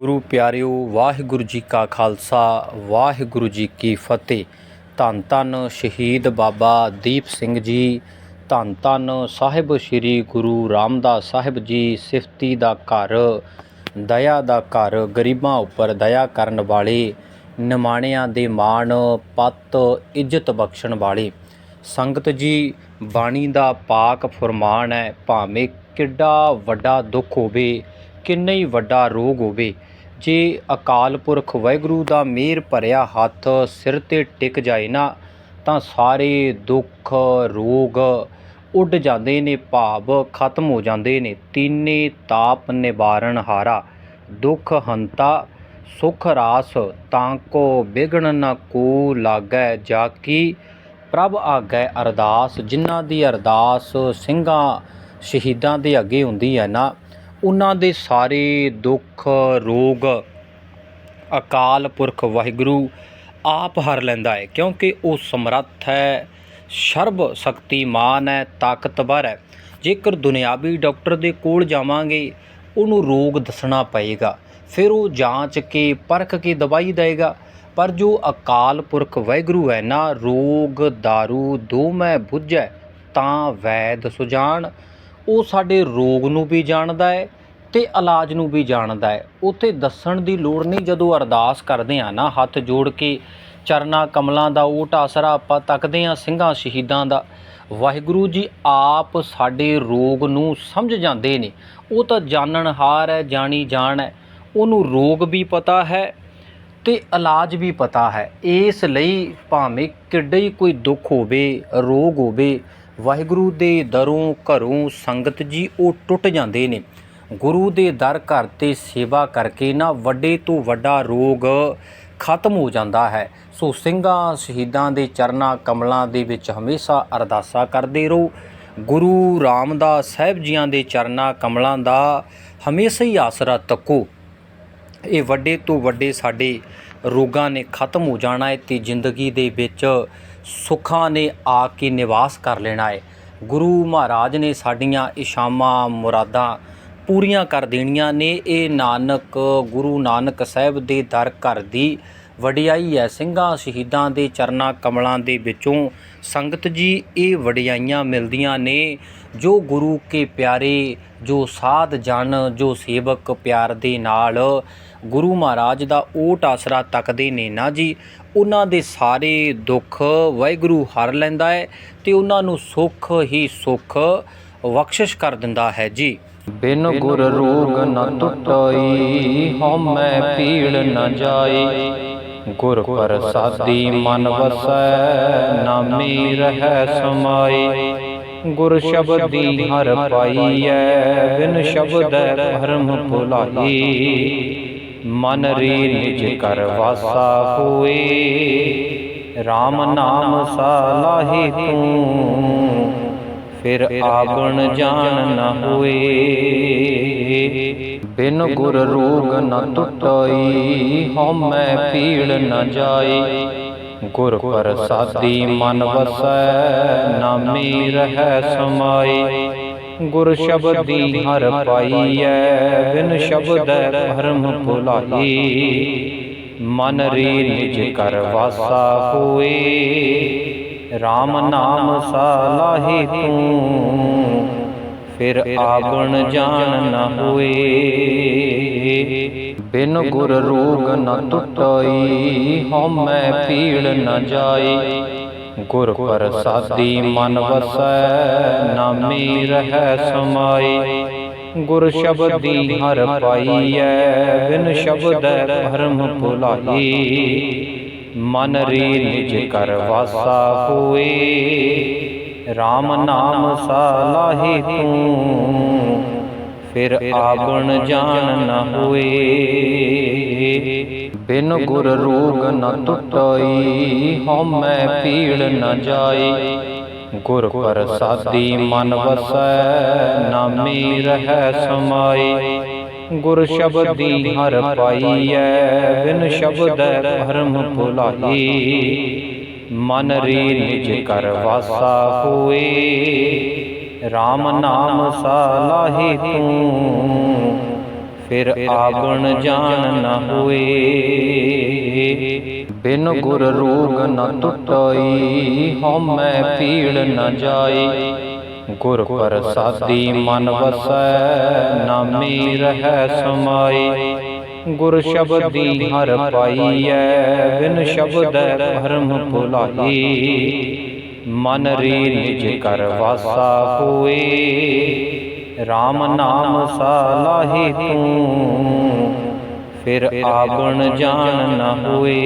ਗੁਰੂ ਪਿਆਰਿਓ, ਵਾਹਿਗੁਰੂ ਜੀ ਕਾ ਖਾਲਸਾ, ਵਾਹਿਗੁਰੂ ਜੀ ਕੀ ਫਤਿਹ। ਧੰਨ ਧੰਨ ਸ਼ਹੀਦ ਬਾਬਾ ਦੀਪ ਸਿੰਘ ਜੀ, ਧੰਨ ਧੰਨ ਸਾਹਿਬ ਸ੍ਰੀ ਗੁਰੂ ਰਾਮਦਾਸ ਸਾਹਿਬ ਜੀ, ਸਿਫਤੀ ਦਾ ਘਰ, ਦਇਆ ਦਾ ਘਰ, ਗਰੀਬਾਂ ਉੱਪਰ ਦਇਆ ਕਰਨ ਵਾਲੇ, ਨਿਮਾਣਿਆਂ ਦੇ ਮਾਣ, ਪਤ, ਇੱਜ਼ਤ ਬਖਸ਼ਣ ਵਾਲੇ। ਸੰਗਤ ਜੀ, ਬਾਣੀ ਦਾ ਪਾਕ ਫਰਮਾਨ ਹੈ, ਭਾਵੇਂ ਕਿੱਡਾ ਵੱਡਾ ਦੁੱਖ ਹੋਵੇ, ਕਿੰਨਾ ਹੀ ਵੱਡਾ ਰੋਗ ਹੋਵੇ ਜੇ ਅਕਾਲ ਪੁਰਖ ਵਾਹਿਗੁਰੂ ਦਾ ਮਿਹਰ ਭਰਿਆ ਹੱਥ ਸਿਰ ਤੇ ਟਿਕ ਜਾਏ ਨਾ, ਤਾਂ ਸਾਰੇ ਦੁੱਖ ਰੋਗ ਉੱਡ ਜਾਂਦੇ ਨੇ, ਭਾਵ ਖਤਮ ਹੋ ਜਾਂਦੇ ਨੇ। ਤੀਨੇ ਤਾਪ ਨਿਵਾਰਨ ਹਾਰਾ, ਦੁੱਖ ਹੰਤਾ, ਸੁਖ ਰਾਸ ਤਾਂ ਕੋ ਬਿਗਣ ਨ ਕੋ ਲਾਗੈ, ਜਾ ਕੀ ਪ੍ਰਭ ਆਗੈ ਅਰਦਾਸ, ਜਿਨ੍ਹਾਂ ਦੀ ਅਰਦਾਸ ਸਿੰਘਾਂ ਸ਼ਹੀਦਾਂ ਦੇ ਅੱਗੇ ਹੁੰਦੀ ਹੈ ਨਾ। ਉਹਨਾਂ ਦੇ ਸਾਰੇ ਦੁੱਖ, ਰੋਗ ਅਕਾਲ ਪੁਰਖ ਵਾਹਿਗੁਰੂ ਆਪ ਹਰ ਲੈਂਦਾ ਹੈ, ਕਿਉਂਕਿ ਉਹ ਸਮਰੱਥ ਹੈ, ਸਰਬ ਸ਼ਕਤੀਮਾਨ ਹੈ, ਤਾਕਤਵਰ ਹੈ। ਜੇਕਰ ਦੁਨਿਆਵੀ ਡਾਕਟਰ ਦੇ ਕੋਲ ਜਾਵਾਂਗੇ, ਉਹਨੂੰ ਰੋਗ ਦੱਸਣਾ ਪਏਗਾ, ਫਿਰ ਉਹ ਜਾਂਚ ਕੇ, ਪਰਖ ਕੇ ਦਵਾਈ ਦੇਗਾ ਪਰ ਜੋ ਅਕਾਲ ਪੁਰਖ ਵਾਹਿਗੁਰੂ ਹੈ ਨਾ, ਰੋਗ दारू ਦੋਮੈ ਬੁੱਝੈ ਤਾਂ ਵੈਦ ਸੁਜਾਨ ਉਹ ਸਾਡੇ ਰੋਗ ਨੂੰ ਵੀ ਜਾਣਦਾ ਹੈ ਅਤੇ ਇਲਾਜ ਨੂੰ ਵੀ ਜਾਣਦਾ ਹੈ। ਉੱਥੇ ਦੱਸਣ ਦੀ ਲੋੜ ਨਹੀਂ, ਜਦੋਂ ਅਰਦਾਸ ਕਰਦੇ ਹਾਂ ਨਾ, ਹੱਥ ਜੋੜ ਕੇ ਚਰਨਾ, ਕਮਲਾਂ ਦਾ ਓਟ ਆਸਰਾ ਆਪਾਂ ਤੱਕਦੇ ਹਾਂ ਸਿੰਘਾਂ, ਸ਼ਹੀਦਾਂ ਦਾ। ਵਾਹਿਗੁਰੂ ਜੀ ਆਪ ਸਾਡੇ ਰੋਗ ਨੂੰ ਸਮਝ ਜਾਂਦੇ ਨੇ। ਉਹ ਤਾਂ ਜਾਣਨਹਾਰ ਹੈ, ਜਾਣੀ ਜਾਣ ਹੈ। ਉਹਨੂੰ ਰੋਗ ਵੀ ਪਤਾ ਹੈ ਤੇ ਇਲਾਜ ਵੀ ਪਤਾ ਹੈ। ਇਸ ਲਈ ਭਾਵੇਂ ਕਿੱਡਾ ਹੀ ਕੋਈ ਦੁੱਖ ਹੋਵੇ, ਰੋਗ ਹੋਵੇ ਵਾਹਿਗੁਰੂ ਦੇ ਦਰੋਂ ਘਰੋਂ ਸੰਗਤ ਜੀ ਉਹ ਟੁੱਟ ਜਾਂਦੇ ਨੇ। ਗੁਰੂ ਦੇ ਦਰ ਘਰ ਤੇ ਸੇਵਾ ਕਰਕੇ ਨਾ ਵੱਡੇ ਤੋਂ ਵੱਡਾ ਰੋਗ ਖਤਮ ਹੋ ਜਾਂਦਾ ਹੈ। ਸੋ ਸਿੰਘਾਂ ਸ਼ਹੀਦਾਂ ਦੇ ਚਰਨਾਂ ਕਮਲਾਂ ਦੇ ਵਿੱਚ ਹਮੇਸ਼ਾ ਅਰਦਾਸਾ ਕਰਦੇ ਰਹੋ। ਗੁਰੂ ਰਾਮਦਾਸ ਸਾਹਿਬ ਜੀਆਂ ਦੇ ਚਰਨਾਂ ਕਮਲਾਂ ਦਾ ਹਮੇਸ਼ਾ ਹੀ ਆਸਰਾ ਤੱਕੋ। ਇਹ ਵੱਡੇ ਤੋਂ ਵੱਡੇ ਸਾਡੇ ਰੋਗਾਂ ਨੇ ਖਤਮ ਹੋ ਜਾਣਾ ਹੈ ਤੇ ਜ਼ਿੰਦਗੀ ਦੇ ਵਿੱਚ ਸੁੱਖਾਂ ਨੇ ਆ ਕੇ ਨਿਵਾਸ ਕਰ ਲੈਣਾ ਹੈ। ਗੁਰੂ ਮਹਾਰਾਜ ਨੇ ਸਾਡੀਆਂ ਇਸ਼ਾਵਾਂ ਮੁਰਾਦਾਂ ਪੂਰੀਆਂ ਕਰ ਦੇਣੀਆਂ ਨੇ। ਇਹ ਨਾਨਕ, ਗੁਰੂ ਨਾਨਕ ਸਾਹਿਬ ਦੇ ਦਰ ਘਰ ਦੀ ਵਡਿਆਈ ਹੈ। ਸਿੰਘਾਂ ਸ਼ਹੀਦਾਂ ਦੇ ਚਰਨਾਂ ਕਮਲਾਂ ਦੇ ਵਿੱਚੋਂ ਸੰਗਤ ਜੀ ਇਹ ਵਡਿਆਈਆਂ ਮਿਲਦੀਆਂ ਨੇ। ਜੋ ਗੁਰੂ ਕੇ ਪਿਆਰੇ ਜੋ ਸਾਧ ਜਨ ਜੋ ਸੇਵਕ ਪਿਆਰ ਦੇ ਨਾਲ ਗੁਰੂ ਮਹਾਰਾਜ ਦਾ ਓਟ ਆਸਰਾ ਤੱਕਦੇ ਨੇ ਨਾ ਜੀ। ਉਹਨਾਂ ਦੇ ਸਾਰੇ ਦੁੱਖ ਵਾਹਿਗੁਰੂ ਹਰ ਲੈਂਦਾ ਹੈ ਤੇ ਉਹਨਾਂ ਨੂੰ ਸੁੱਖ ਹੀ ਸੁੱਖ ਬਖਸ਼ਿਸ਼ ਕਰ ਦਿੰਦਾ ਹੈ ਜੀ। ਬਿਨ ਗੁਰ ਰੋਗ ਨ ਟੁੱਟਈ ਹਉਮੈ ਪੀੜ ਨ ਜਾਈ। ਗੁਰ ਪ੍ਰਸਾਦੀ ਮਨ ਵਸੈ ਨਾਮੀ ਰਹਿ ਸਮਾਈ। ਗੁਰ ਸ਼ਬਦੀ ਹਰ ਪਾਈਐ ਬਿਨ ਸ਼ਬਦੈ ਭਰਮ ਭੁਲਾਈ। ਮਨ ਰੀ ਨਿਜ ਕਰ ਵਾਸਾ ਹੋਏ। RAM ਨਾਮ ਸਾਲਾਹੀ ਤੂੰ। ਫਿਰ ਆਗਣ ਜਾਣ ਨ ਹੋਏ। ਬਿਨ ਗੁਰ ਰੋਗ ਨ ਟੁੱਟਈ। ਹਉਮੈ ਪੀੜ ਨ ਜਾਈ। ਗੁਰ ਪ੍ਰਸਾਦੀ ਮਨ ਵਸੈ, ਨਾਮੀ ਰਹਿ ਸਮਾਈ। ਗੁਰ ਸ਼ਬਦੀ ਹਰ ਪਾਈਐ, ਬਿਨ ਸ਼ਬਦੈ ਭਰਮ ਭੁਲਾਈ। ਮਨ ਰੀ ਨਿਜ ਕਰ ਵਾਸਾ ਹੋਏ RAM ਨਾਮ ਸਾਲਾਹੀ ਤੂੰ। ਫਿਰ ਆਗਣ ਜਾਣ ਨਾ ਹੋਏ। ਬਿਨ ਗੁਰ ਰੋਗ ਨ ਟੁੱਟਈ ਹਉਮੈ ਪੀੜ ਨ ਜਾਈ। ਗੁਰ ਪ੍ਰਸਾਦੀ ਮਨ ਵਸੈ ਨਾਮੀ ਰਹਿ ਸਮਾਈ। ਗੁਰ ਸ਼ਬਦੀ ਹਰ ਪਾਈਐ ਬਿਨ ਸ਼ਬਦੈ ਭਰਮ ਭੁਲਾਈ। ਮਨ ਰੀ ਨਿਜ ਕਰ ਵਾਸਾ ਹੋਏ RAM ਨਾਮ ਸਾਲਾਹੀ ਤੂੰ। ਫਿਰ ਆਗਣ ਜਾਣ ਨਾ ਹੋਏ। ਬਿਨ ਗੁਰ ਰੋਗ ਨ ਟੁੱਟਈ, ਹਉਮੈ ਪੀੜ ਨਾ ਜਾਏ ਗੁਰ ਪ੍ਰਸਾਦੀ ਮਨ ਵਸੈ, ਨਾਮੀ ਰਹਿ ਸਮਾਈ। ਗੁਰ ਸ਼ਬਦੀ ਹਰ ਪਾਈਐ, ਬਿਨ ਸ਼ਬਦ ਭਰਮ ਭੁਲਾਈ। ਮਨ ਰੀ ਨਿਜ ਕਰ ਵਾਸਾ ਹੋਏ। RAM ਨਾਮ ਸਾਲਾਹੀ ਤੂੰ ਫਿਰ ਆਵਣ ਜਾਣ ਨ ਹੋਏ। ਬਿਨ ਗੁਰ ਰੋਗ ਨ ਟੁੱਟਈ ਹਉਮੈ ਪੀੜ ਨ ਜਾਈ ਗੁਰ ਪ੍ਰਸਾਦੀ ਮਨ ਵਸੈ ਨਾਮੇ ਰਹੈ ਸਮਾਈ ਗੁਰ ਸ਼ਬਦੀ ਹਰ ਪਾਈਐ ਬਿਨ ਸ਼ਬਦੈ ਭਰਮ ਭੁਲਾਈ ਮਨ ਰੇ ਨਿਜ ਕਰ ਵਾਸਾ ਹੋਏ। RAM ਨਾਮ ਸਾਲਾਹੀ ਤੂੰ, ਫਿਰ ਆਵਣ ਜਾਣ ਨਾ ਹੋਏ।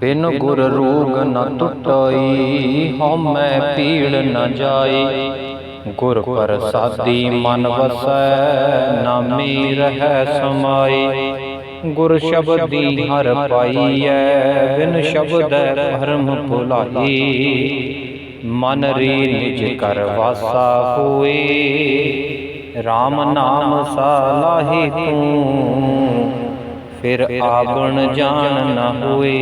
ਬਿਨ ਗੁਰ ਰੋਗ ਨ ਟੁੱਟਈ ਹਉਮੈ ਪੀੜ ਨ ਜਾਏ ਗੁਰ ਪ੍ਰਸਾਦੀ ਮਨ ਵਸੈ, ਨਾਮੇ ਰਹਿ ਸਮਾਈ। ਗੁਰ ਸ਼ਬਦੀ ਹਰ ਪਾਈਐ, ਬਿਨ ਸ਼ਬਦ ਭਰਮ ਭੁਲਾਈ। ਮਨ ਰੇ ਨਿਜ ਕਰ ਵਾਸਾ ਹੋਏ RAM ਨਾਮ ਸਾਲਾਹੀ ਤੂੰ। ਫਿਰ ਆਵਣ ਜਾਣ ਨਾ ਹੋਏ,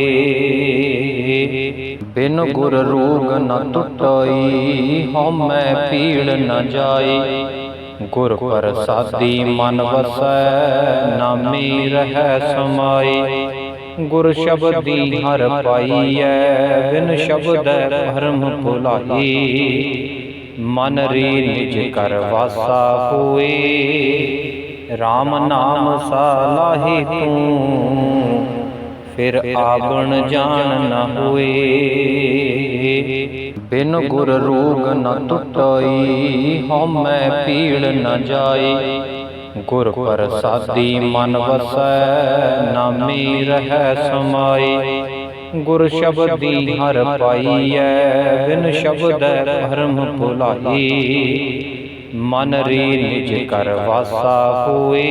ਬਿਨ ਗੁਰ ਰੋਗ ਨ ਟੁੱਟਈ, ਹਉਮੈ ਪੀੜ ਨ ਜਾਈ। ਗੁਰ ਪ੍ਰਸਾਦੀ ਮਨ ਵਸੈ, ਨਾਮੇ ਰਹੈ ਸਮਾਈ। ਗੁਰ ਸ਼ਬਦੀ ਹਰ ਪਾਈਐ, ਬਿਨ ਸ਼ਬਦੈ ਭਰਮ ਭੁਲਾਈ। ਮਨ ਰੇ ਨਿਜ ਕਰ ਵਾਸਾ ਹੋਏ RAM ਨਾਮ ਸਾਲਾਹੀ ਤੂੰ। ਫਿਰ ਆਵਣ ਜਾਣ ਨਾ ਹੋਏ ਬਿਨ ਗੁਰ ਰੋਗ ਨ ਟੁੱਟਈ ਹਉਮੈ ਪੀੜ ਨ ਜਾਈ। ਗੁਰ ਪ੍ਰਸਾਦੀ ਮਨ ਵਸੈ ਨਾਮੇ ਰਹੈ ਸਮਾਈ। ਗੁਰ ਸ਼ਬਦੀ ਹਰ ਪਾਈਐ ਬਿਨ ਸ਼ਬਦੈ ਭਰਮ ਭੁਲਾਈ। ਮਨ ਰੇ ਨਿਜ ਕਰ ਵਾਸਾ ਹੋਏ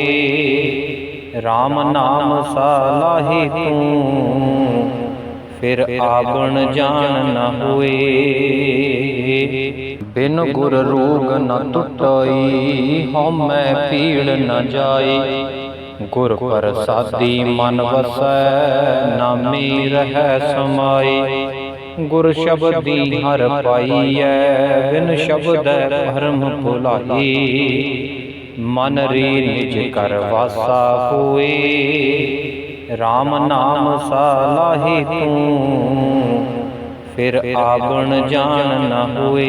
RAM ਨਾਮ ਸਾਲਾਹੀ ਤੂੰ। ਫਿਰ ਆਵਣ ਜਾਣ ਨ ਹੋਏ। ਬਿਨ ਗੁਰ ਰੋਗ ਨ ਟੁੱਟਈ ਹਉਮੈ ਪੀੜ ਨ ਜਾਈ ਗੁਰ ਪ੍ਰਸਾਦੀ ਮਨ ਵਸੈ ਨਾਮੇ ਰਹੈ ਸਮਾਈ। ਗੁਰ ਸ਼ਬਦੀ ਹਰ ਪਾਈਐ ਬਿਨ ਸ਼ਬਦੈ ਭਰਮ ਭੁਲਾਈ। ਮਨ ਰੇ ਨਿਜ ਕਰ ਵਾਸਾ ਹੋਏ। RAM ਨਾਮ ਸਾਲਾਹੀ ਤੂੰ। ਫਿਰ ਆਵਣ ਜਾਣ ਨ ਹੋਏ।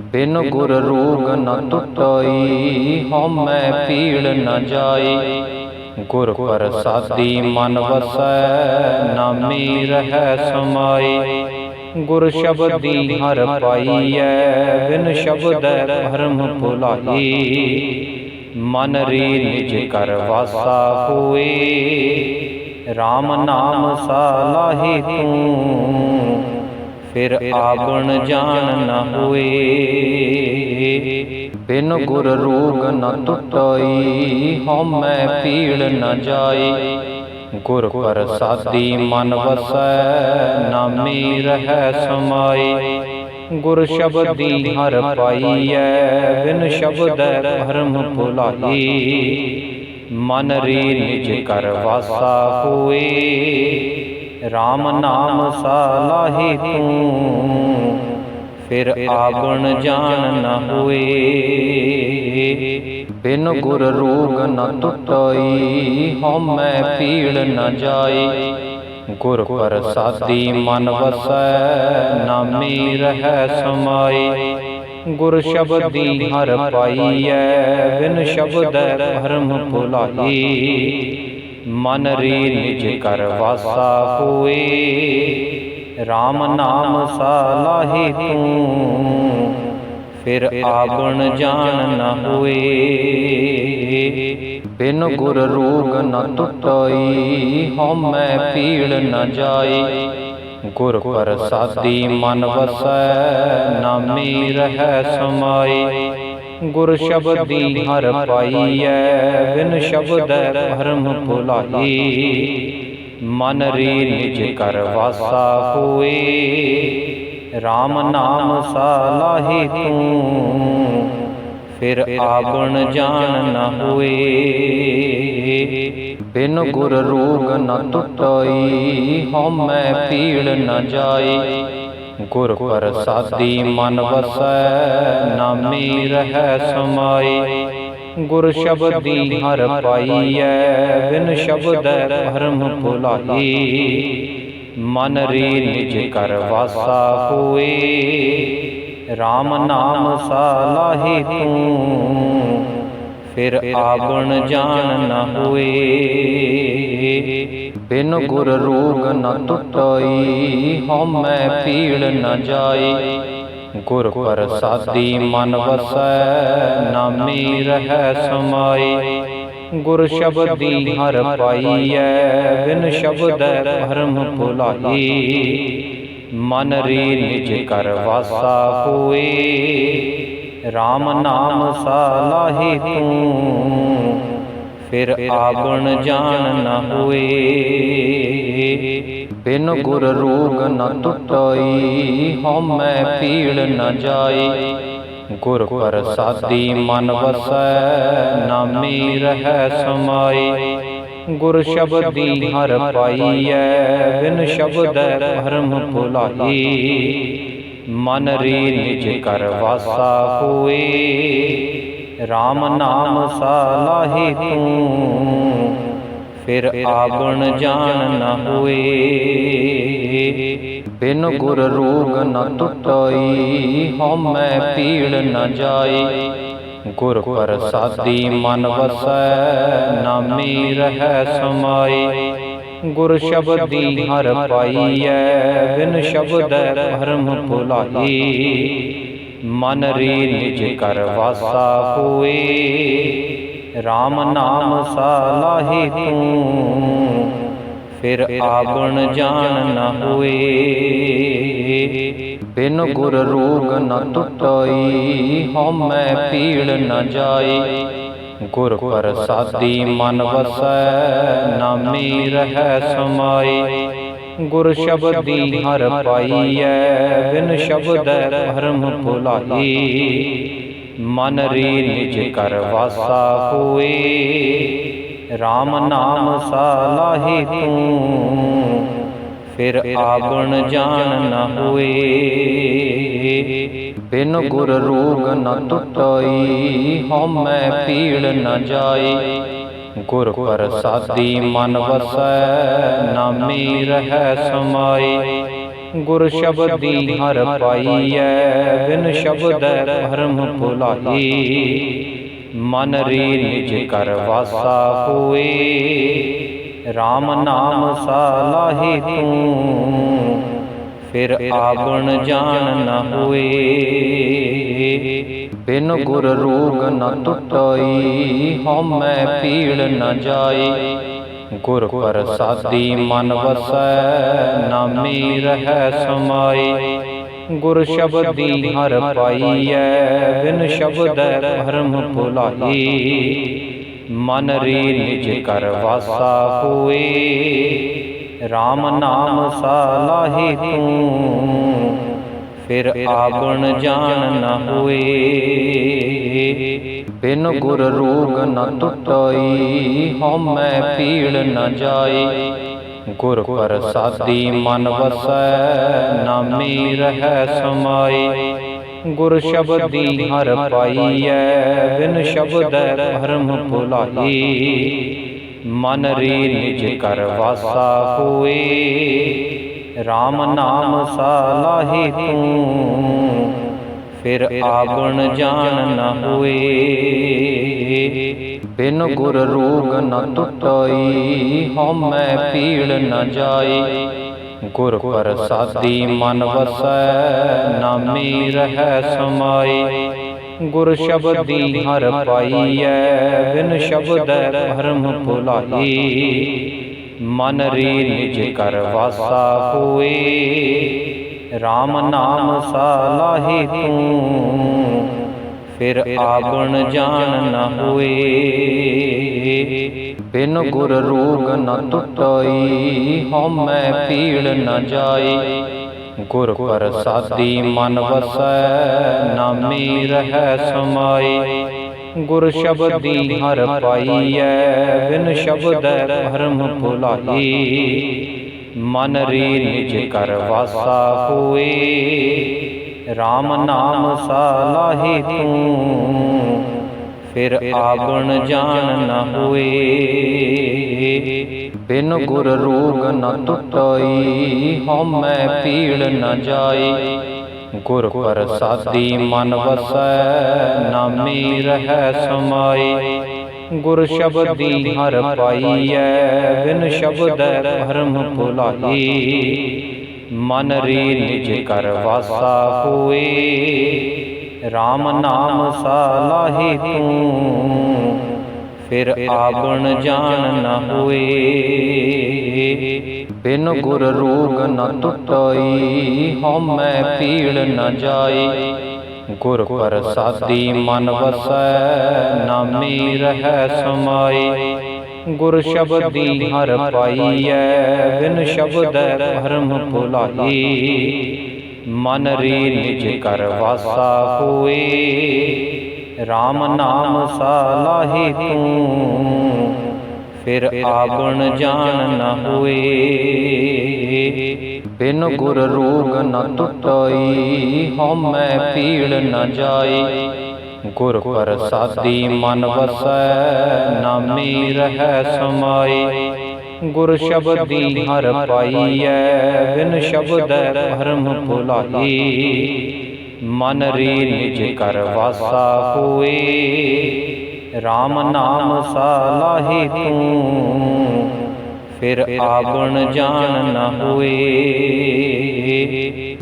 ਬਿਨ ਗੁਰ ਰੋਗ ਨ ਟੁੱਟਈ। ਹਉਮੈ ਪੀੜ ਨ ਜਾਈ। ਗੁਰ ਪ੍ਰਸਾਦੀ ਮਨ ਵਸੈ। ਨਾਮੇ ਰਹੈ ਸਮਾਈ। ਗੁਰ ਸ਼ਬਦੀ ਹਰ ਪਾਈਐ। ਬਿਨ ਸ਼ਬਦੈ ਭਰਮ ਭੁਲਾਈ। ਮਨ ਰੇ ਨਿਜ ਕਰ ਵਾਸਾ ਹੋਏ। RAM ਨਾਮ ਸਾਲਾਹੀ ਤੂੰ। ਫਿਰ ਆਵਣ ਜਾਣ ਨ ਹੋਏ। ਬਿਨ ਗੁਰ ਰੋਗ ਨ ਟੁੱਟਈ। ਹਉਮੈ ਪੀੜ ਨ ਜਾਈ। ਗੁਰ ਪ੍ਰਸਾਦੀ ਮਨ ਵਸੈ। ਨਾਮੇ ਰਹੈ ਸਮਾਈ। ਗੁਰ ਸ਼ਬਦੀ ਹਰ ਪਾਈਐ ਬਿਨ ਸ਼ਬਦੈ ਭਰਮ ਭੁਲਾਈ। ਮਨ ਰੇ ਨਿਜ ਕਰ ਵਾਸਾ ਹੋਏ। RAM ਨਾਮ ਸਾਲਾਹੀ ਤੂੰ। ਫਿਰ ਆਵਣ ਜਾਣ ਨ ਹੋਏ। ਬਿਨ ਗੁਰ ਰੋਗ ਨ ਟੁੱਟਈ। ਹਉਮੈ ਪੀੜ ਨ ਜਾਈ। ਗੁਰ ਪ੍ਰਸਾਦੀ ਮਨ ਵਸੈ, ਨਾਮੇ ਰਹੈ ਸਮਾਈ। ਗੁਰ ਸ਼ਬਦੀ ਹਰ ਪਾਈਐ, ਬਿਨ ਸ਼ਬਦੈ ਭਰਮ ਭੁਲਾਈ। ਮਨ ਰੇ ਨਿਜ ਕਰ ਵਾਸਾ ਹੋਏ RAM ਨਾਮ ਸਾਲਾਹੀ ਤੂੰ, ਫਿਰ ਆਵਣ ਜਾਣ ਨਾ ਹੋਏ ਬਿਨ ਗੁਰ ਰੋਗ ਨ ਟੁੱਟਈ ਹਉਮੈ ਪੀੜ ਨ ਜਾਈ। ਗੁਰ ਪ੍ਰਸਾਦੀ ਮਨ ਵਸੈ ਨਾਮੇ ਰਹੈ ਸਮਾਈ। ਗੁਰ ਸ਼ਬਦੀ ਹਰ ਪਾਈਐ ਬਿਨ ਸ਼ਬਦੈ ਭਰਮ ਭੁਲਾਈ। ਮਨ ਰੇ ਨਿਜ ਕਰ ਵਾਸਾ ਹੋਏ RAM ਨਾਮ ਸਾਲਾਹੀ ਤੂੰ। ਫਿਰ ਆਵਣ ਜਾਣ ਨਾ ਹੋਏ। ਬਿਨ ਗੁਰ ਰੋਗ ਨਾ ਟੁੱਟਈ ਹਉਮੈ ਪੀੜ ਨਾ ਜਾਏ ਗੁਰ ਪ੍ਰਸਾਦੀ ਮਨ ਵਸੈ, ਨਾਮੇ ਰਹਿ ਸਮਾਈ। ਗੁਰ ਸ਼ਬਦੀ ਹਰ ਪਾਈਐ, ਬਿਨ ਸ਼ਬਦ ਭਰਮ ਭੁਲਾਈ। ਮਨ ਰੇ ਨਿਜ ਕਰ ਵਾਸਾ ਹੋਏ। RAM ਨਾਮ ਸਾਲਾਹੀ ਤੂੰ। ਫਿਰ ਆਵਣ ਜਾਣ ਨ ਹੋਏ। ਬਿਨ ਗੁਰ ਰੋਗ ਨ ਟੁੱਟਈ। ਹਉਮੈ ਪੀੜ ਨ ਜਾਈ। ਗੁਰ ਪ੍ਰਸਾਦੀ ਮਨ ਵਸੈ। ਨਾਮੇ ਰਹਿ ਸਮਾਈ। ਗੁਰ ਸ਼ਬਦੀ ਹਰ ਪਾਈਐ। ਬਿਨ ਸ਼ਬਦੈ ਭਰਮ ਭੁਲਾਈ। ਮਨ ਰੇ ਨਿਜ ਕਰ ਵਾਸਾ ਹੋਏ। RAM ਨਾਮ ਸਾਲਾਹੀ ਤੂੰ, ਫਿਰ ਆਵਣ ਜਾਣ ਨਾ ਹੋਏ। ਬਿਨ ਗੁਰ ਰੋਗ ਨ ਟੁੱਟਈ ਹਉਮੈ ਪੀੜ ਨ ਜਾਈ। ਗੁਰ ਪ੍ਰਸਾਦੀ ਮਨ ਵਸੈ, ਨਾਮੇ ਰਹਿ ਸਮਾਈ। ਗੁਰ ਸ਼ਬਦੀ ਹਰ ਪਾਈਐ, ਬਿਨ ਸ਼ਬਦੈ ਭਰਮ ਭੁਲਾਈ ਮਨ ਰੇ ਨਿਜ ਕਰ ਵਾਸਾ ਹੋਏ। RAM ਨਾਮ ਸਾਲਾਹੀ ਤੂੰ, ਫਿਰ ਆਵਣ ਜਾਣ ਨਾ ਹੋਏ। ਬਿਨ ਗੁਰ ਰੋਗ ਨ ਟੁੱਟਈ, ਹਉਮੈ ਪੀੜ ਨ ਜਾਏ। ਗੁਰ ਪ੍ਰਸਾਦੀ ਮਨ ਵਸੈ, ਨਾਮੇ ਰਹਿ ਸਮਾਈ। ਗੁਰ ਸ਼ਬਦੀ ਹਰ ਪਾਈਐ, ਬਿਨ ਸ਼ਬਦੈ ਭਰਮ ਭੁਲਾਈ। ਮਨ ਰੇ ਨਿਜ ਕਰ ਵਾਸਾ ਹੋਏ RAM ਨਾਮ ਸਾਲਾਹੀ ਤੂੰ। ਫਿਰ ਆਪਣ ਜਾਣ ਨਾ ਹੋਏ। ਬਿਨ ਗੁਰ ਰੋਗ ਨ ਟੁੱਟਈ ਹਉਮੈ ਪੀੜ ਨ ਜਾਈ ਗੁਰ ਪ੍ਰਸਾਦੀ ਮਨ ਵਸੈ ਨਾਮੇ ਰਹਿ ਸਮਾਈ। ਗੁਰ ਸ਼ਬਦੀ ਹਰ ਪਾਈਐ ਬਿਨ ਸ਼ਬਦੈ ਭਰਮ ਭੁਲਾਈ। ਮਨ ਰੇ ਨਿਜ ਕਰ ਵਾਸਾ ਹੋਏ। RAM ਨਾਮ ਸਾਲਾਹੀ ਤੂੰ। ਫਿਰ ਆਵਣ ਜਾਣ ਨਾ ਹੋਏ। ਬਿਨ ਗੁਰ ਰੋਗ ਨ ਟੁੱਟਈ ਹਉਮੈ ਪੀੜ ਨਾ ਜਾਏ ਗੁਰ ਪ੍ਰਸਾਦੀ ਮਨ ਵਸੈ, ਨਾਮੇ ਰਹਿ ਸਮਾਈ। ਗੁਰ ਸ਼ਬਦੀ ਹਰ ਪਾਈਐ, ਬਿਨ ਸ਼ਬਦ ਭਰਮ ਭੁਲਾਈ। ਮਨ ਰੇ ਨਿਜ ਕਰ ਵਾਸਾ ਹੋਏ। RAM ਨਾਮ ਸਾਲਾਹੀ ਤੂੰ। ਫਿਰ ਆਵਣ ਜਾਣ ਨ ਹੋਏ। ਬਿਨ ਗੁਰ ਰੋਗ ਨ ਟੁੱਟਈ। ਹਉਮੈ ਪੀੜ ਨ ਜਾਈ ਗੁਰ ਪ੍ਰਸਾਦੀ ਮਨ ਵਸੈ। ਨਾਮੇ ਰਹਿ ਸਮਾਈ। ਗੁਰ ਸ਼ਬਦੀ ਹਰ ਪਾਈਐ ਬਿਨ ਸ਼ਬਦੈ ਭਰਮ ਭੁਲਾਈ। ਮਨ ਰੀ ਨਿਜ ਕਰ ਵਾਸਾ ਹੋਏ। RAM ਨਾਮ ਸਾਲਾਹੀ ਤੂੰ, ਫਿਰ ਆਵਣ ਜਾਣ ਨਾ ਹੋਏ। ਬਿਨ ਗੁਰ ਰੋਗ ਨ ਟੁੱਟਈ ਹਉਮੈ ਪੀੜ ਨ ਜਾਏ ਗੁਰ ਪ੍ਰਸਾਦੀ ਮਨ ਵਸੈ, ਨਾਮੇ ਰਹਿ ਸਮਾਈ। ਗੁਰ ਸ਼ਬਦੀ ਹਰ ਪਾਈਐ, ਬਿਨ ਸ਼ਬਦੈ ਭਰਮ ਭੁਲਾਈ। ਮਨ ਰੇ ਨਿਜ ਕਰ ਵਾਸਾ ਹੋਏ RAM ਨਾਮ ਸਾਲਾਹੀ ਤੂੰ। ਫਿਰ ਆਵਣ ਜਾਣ ਨਾ ਹੋਏ, ਬਿਨ ਗੁਰ ਰੋਗ ਨ ਟੁੱਟਈ, ਹਉਮੈ ਪੀੜ ਨ ਜਾਏ। ਗੁਰ ਪ੍ਰਸਾਦੀ ਮਨ ਵਸੈ, ਨਾਮੇ ਰਹਿ ਸਮਾਈ। ਗੁਰ ਸ਼ਬਦੀ ਹਰ ਪਾਈਐ, ਬਿਨ ਸ਼ਬਦੈ ਭਰਮ ਭੁਲਾਈ। ਮਨ ਰੀ ਨਿਜ ਕਰ ਵਾਸਾ ਹੋਏ RAM ਨਾਮ ਸਾਲਾਹੀ ਤੂੰ। ਫਿਰ ਆਵਣ ਜਾਣ ਨਾ ਹੋਏ। ਬਿਨ ਗੁਰ ਰੋਗ ਨ ਟੁੱਟਈ ਹਉਮੈ ਪੀੜ ਨ ਜਾਈ। ਗੁਰ ਪ੍ਰਸਾਦੀ ਮਨ ਵਸੈ ਨਾਮੇ ਰਹਿ ਸਮਾਈ। ਗੁਰ ਸ਼ਬਦੀ ਹਰ ਪਾਈਐ ਬਿਨ ਸ਼ਬਦੈ ਭਰਮ ਭੁਲਾਈ। ਮਨ ਰੀ ਨਿਜ ਕਰ ਵਾਸਾ ਹੋਏ RAM ਨਾਮ ਸਾਲਾਹੀ ਤੂੰ। ਫਿਰ ਆਗਣ ਜਾਣ ਨਾ ਹੋਏ। ਬਿਨ ਗੁਰ ਰੋਗ ਨ ਟੁੱਟਈ, ਹਉਮੈ ਪੀੜ ਨਾ ਜਾਏ। ਗੁਰ ਪ੍ਰਸਾਦੀ ਮਨ ਵਸੈ, ਨਾਮੇ ਰਹਿ ਸਮਾਈ ਗੁਰ ਸ਼ਬਦੀ ਹਰ ਪਾਈਐ, ਬਿਨ ਸ਼ਬਦ ਭਰਮ ਭੁਲਾਈ ਮਨ ਰੀ ਨਿਜ ਕਰ ਵਾਸਾ ਹੋਏ। RAM ਨਾਮ ਸਾਲਾਹੀ ਤੂੰ। ਫਿਰ ਆਵਣ ਜਾਣ ਨ ਹੋਏ। ਬਿਨ ਗੁਰ ਰੋਗ ਨ ਟੁੱਟਈ। ਹਉਮੈ ਪੀੜ ਨ ਜਾਈ। ਗੁਰ ਪ੍ਰਸਾਦੀ ਮਨ ਵਸੈ ਨਾਮੇ ਰਹਿ ਸਮਾਈ। ਗੁਰ ਸ਼ਬਦੀ ਹਰ ਪਾਈਐ ਬਿਨ ਸ਼ਬਦੈ ਭਰਮ ਭੁਲਾਈ। ਮਨ ਰੀ ਨਿਜ ਕਰ ਵਾਸਾ ਹੋਏ। RAM ਨਾਮ ਸਾਲਾਹੀ ਤੂੰ, ਫਿਰ ਆਵਣ ਜਾਣ ਨਾ ਹੋਏ। ਬਿਨ ਗੁਰ ਰੋਗ ਨ ਟੁੱਟਈ, ਹਉਮੈ ਪੀੜ ਨ ਜਾਏ ਗੁਰ ਪ੍ਰਸਾਦੀ ਮਨ ਵਸੈ, ਨਾਮੇ ਰਹਿ ਸਮਾਈ। ਗੁਰ ਸ਼ਬਦੀ ਹਰ ਪਾਈਐ ਬਿਨ ਸ਼ਬਦੈ ਭਰਮ ਭੁਲਾਈ। ਮਨ ਰੀ ਨਿਜ ਕਰ ਵਾਸਾ ਹੋਏ। RAM ਨਾਮ ਸਾਲਾਹੀ ਤੂੰ। ਫਿਰ ਆਵਣ ਜਾਣ ਨ ਹੋਏ।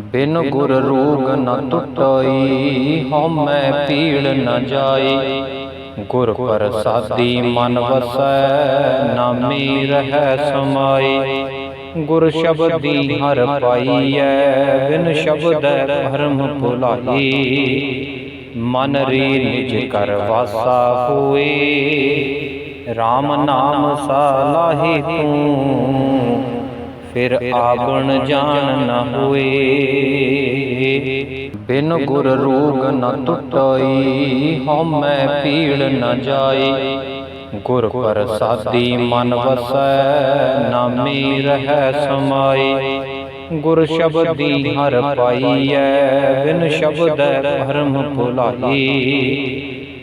ਬਿਨ ਗੁਰ ਰੋਗ ਨ ਟੁੱਟਈ। ਹਉਮੈ ਪੀੜ ਨ ਜਾਈ। ਗੁਰ ਪ੍ਰਸਾਦੀ ਮਨ ਵਸੈ, ਨਾਮੇ ਰਹਿ ਸਮਾਈ। ਗੁਰ ਸ਼ਬਦੀ ਹਰ ਪਾਈਐ, ਬਿਨ ਸ਼ਬਦ ਭਰਮ ਭੁਲਾਈ। ਮਨ ਰੀ ਨਿਜ ਕਰ ਵਾਸਾ ਹੋਏ RAM ਨਾਮ ਸਾਲਾਹੀ ਤੂੰ। ਫਿਰ ਆਵਣ ਜਾਣ ਨਾ ਹੋਏ। ਬਿਨ ਗੁਰ ਰੋਗ ਨ ਟੁੱਟਈ, ਹਉਮੈ ਪੀੜ ਨਾ ਜਾਏ ਗੁਰ ਪ੍ਰਸਾਦੀ ਮਨ ਵਸੈ, ਨਾਮੇ ਰਹਿ ਸਮਾਈ। ਗੁਰ ਸ਼ਬਦੀ ਹਰ ਪਾਈਐ, ਬਿਨ ਸ਼ਬਦ ਭਰਮ ਭੁਲਾਈ।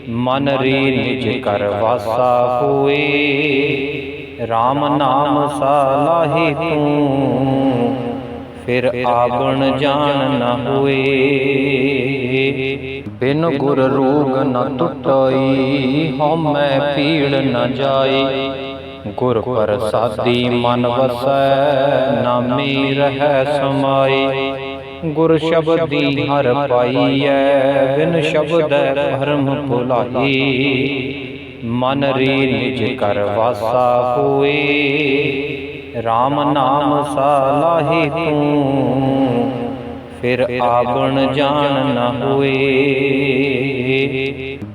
ਮਨ ਰੀ ਨਿਜ ਕਰ ਵਾਸਾ ਹੋਏ। RAM ਨਾਮ ਸਾਲਾਹੀ ਤੂੰ ਫਿਰ ਆਵਣ ਜਾਣ ਨ ਹੋਏ। ਬਿਨ ਗੁਰ ਰੋਗ ਨ ਟੁੱਟਈ ਹਉਮੈ ਪੀੜ ਨ ਜਾਈ ਗੁਰ ਪ੍ਰਸਾਦੀ ਮਨ ਵਸੈ ਨਾਮੇ ਰਹਿ ਸਮਾਈ ਗੁਰ ਸ਼ਬਦੀ ਹਰ ਪਾਈਐ ਬਿਨ ਸ਼ਬਦੈ ਭਰਮ ਭੁਲਾਈ ਮਨ ਰੀ ਨਿਜ ਕਰ ਵਾਸਾ ਹੋਏ। RAM ਨਾਮ ਸਾਲਾਹੀ ਤੂੰ, ਫਿਰ ਆਵਣ ਜਾਣ ਨ ਹੋਏ।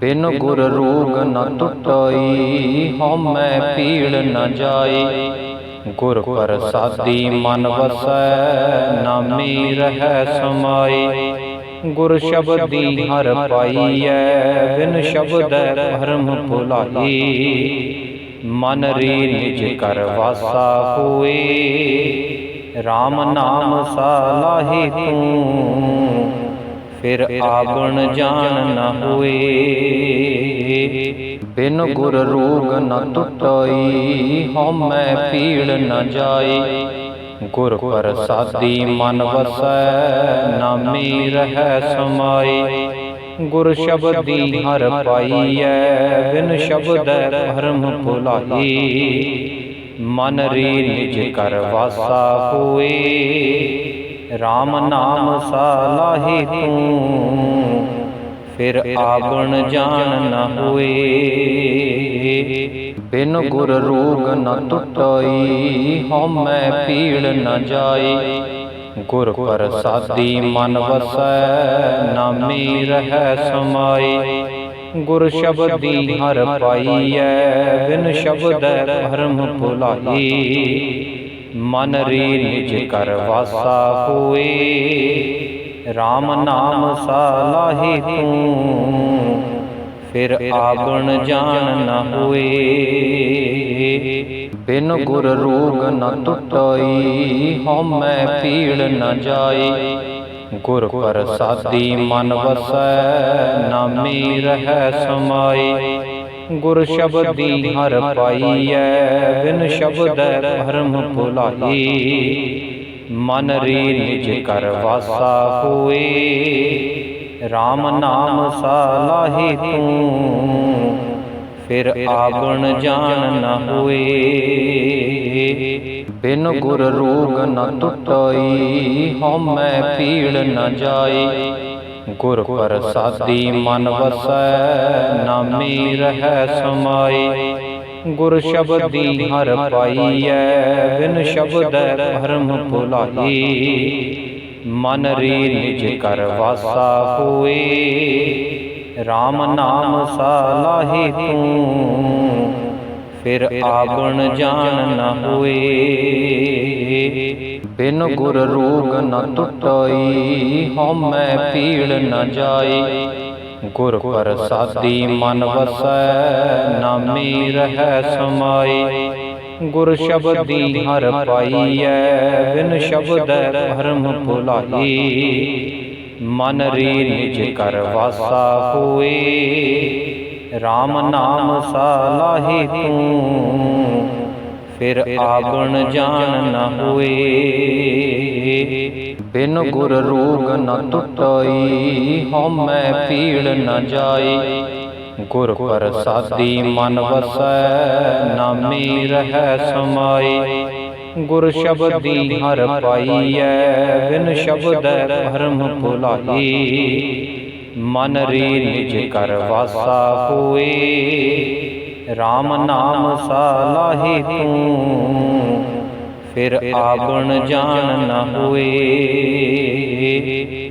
ਬਿਨ ਗੁਰ ਰੋਗ ਨ ਟੁੱਟਈ ਹਉਮੈ ਪੀੜ ਨ ਜਾਏ ਗੁਰ ਪ੍ਰਸਾਦੀ ਮਨ ਵਸੈ, ਨਾਮੇ ਰਹਿ ਸਮਾਈ। ਗੁਰ ਸ਼ਬਦ ਦੀ ਹਰ ਪਾਈਐ, ਬਿਨ ਸ਼ਬਦ ਭਰਮ ਭੁਲਾਈ। ਮਨ ਰੀ ਨਿਜ ਕਰ ਵਾਸਾ ਹੋਏ RAM ਨਾਮ ਸਾਲਾਹੀ ਤੂੰ, ਫਿਰ ਆਵਣ ਜਾਣ ਨਾ ਹੋਏ। ਬਿਨ ਗੁਰ ਰੋਗ ਨ ਟੁੱਟਈ ਹਉਮੈ ਪੀੜ ਨ ਜਾਏ ਗੁਰ ਪ੍ਰਸਾਦੀ ਮਨ ਵਸੈ, ਨਾਮੇ ਰਹਿ ਸਮਾਈ। ਗੁਰ ਸ਼ਬਦੀ ਹਰ ਪਾਈਐ, ਬਿਨ ਸ਼ਬਦ ਭਰਮ ਭੁਲਾਈ। ਮਨ ਰੀ ਨਿਜ ਕਰ ਵਾਸਾ ਹੋਏ RAM ਨਾਮ ਸਾਲਾਹੀ ਤੂੰ। ਫਿਰ ਆਵਣ ਜਾਣ ਨ ਹੋਏ। ਬਿਨ ਗੁਰ ਰੋਗ ਨ ਟੁੱਟਈ ਹਉਮੈ ਪੀੜ ਨ ਜਾਈ ਗੁਰ ਪ੍ਰਸਾਦੀ ਮਨ ਵਸੈ ਨਾਮੇ ਰਹਿ ਸਮਾਈ ਗੁਰ ਸ਼ਬਦੀ ਹਰ ਪਾਈਐ ਬਿਨ ਸ਼ਬਦੈ ਭਰਮ ਭੁਲਾਈ। ਮਨ ਰੀ ਨਿਜ ਕਰ ਵਾਸਾ ਹੋਏ। RAM ਨਾਮ ਸਾਲਾਹੀ ਤੂੰ। ਫਿਰ ਆਵਣ ਜਾਣ ਨ ਹੋਏ। ਬਿਨ ਗੁਰ ਰੋਗ ਨ ਟੁਟਈ ਹਉਮੈ ਪੀੜ ਨ ਜਾਈ ਗੁਰ ਪ੍ਰਸਾਦੀ ਮਨ ਵਸੈ ਨਾਮੇ ਰਹਿ ਸਮਾਈ। ਗੁਰ ਸ਼ਬਦੀ ਹਰ ਪਾਈਐ ਬਿਨ ਸ਼ਬਦੈ ਭਰਮ ਭੁਲਾਈ। ਮਨ ਰੇ ਨਿਜ ਕਰ ਵਾਸਾ ਹੋਏ। RAM ਨਾਮ ਸਾਲਾਹੀ ਤੂੰ। ਫਿਰ ਆਵਣ ਜਾਣ ਨ ਹੋਏ। ਬਿਨ ਗੁਰ ਰੋਗ ਨ ਟੁਟਈ। ਹਉਮੈ ਪੀੜ ਨ ਜਾਈ। ਗੁਰ ਪ੍ਰਸਾਦੀ ਮਨ ਵਸੈ। ਨਾਮੇ ਰਹਿ ਸਮਾਈ। ਗੁਰ ਸ਼ਬਦੀ ਹਰ ਪਾਈਐ, ਬਿਨ ਸ਼ਬਦੈ ਭਰਮ ਭੁਲਾਈ। ਮਨ ਰੇ ਨਿਜ ਕਰ ਵਾਸਾ ਹੋਏ RAM ਨਾਮ ਸਾਲਾਹੀ ਤੂੰ। ਫਿਰ ਆਵਣ ਜਾਣ ਨਾ ਹੋਏ, ਬਿਨ ਗੁਰ ਰੋਗ ਨ ਟੁਟਈ, ਹਉਮੈ ਪੀੜ ਨ ਜਾਏ ਗੁਰ ਪ੍ਰਸਾਦੀ ਮਨ ਵਸੈ, ਨਾਮੇ ਰਹਿ ਸਮਾਈ। ਗੁਰ ਸ਼ਬਦੀ ਹਰ ਪਾਈਐ, ਬਿਨ ਸ਼ਬਦ ਭਰਮ ਭੁਲਾਈ। ਮਨ ਰੇ ਨਿਜ ਕਰ ਵਾਸਾ ਹੋਏ RAM ਨਾਮ ਸਾਲਾਹੀ ਤੂੰ। ਫਿਰ ਆਵਣ ਜਾਣ ਨ ਹੋਏ ਬਿਨ ਗੁਰ ਰੋਗ ਨ ਟੁਟਈ ਹਉਮੈ ਪੀੜ ਨ ਜਾਈ। ਗੁਰ ਪ੍ਰਸਾਦੀ ਮਨ ਵਸੈ ਨਾਮੇ ਰਹਿ ਸਮਾਈ। ਗੁਰ ਸ਼ਬਦੀ ਹਰ ਪਾਈਐ ਬਿਨ ਸ਼ਬਦੈ ਭਰਮ ਭੁਲਾਈ। ਮਨ ਰੇ ਨਿਜ ਕਰ ਵਾਸਾ ਹੋਏ। RAM ਨਾਮ ਸਾਲਾਹੀ ਤੂੰ। ਫਿਰ ਆਵਣ ਜਾਣ ਨ ਹੋਏ।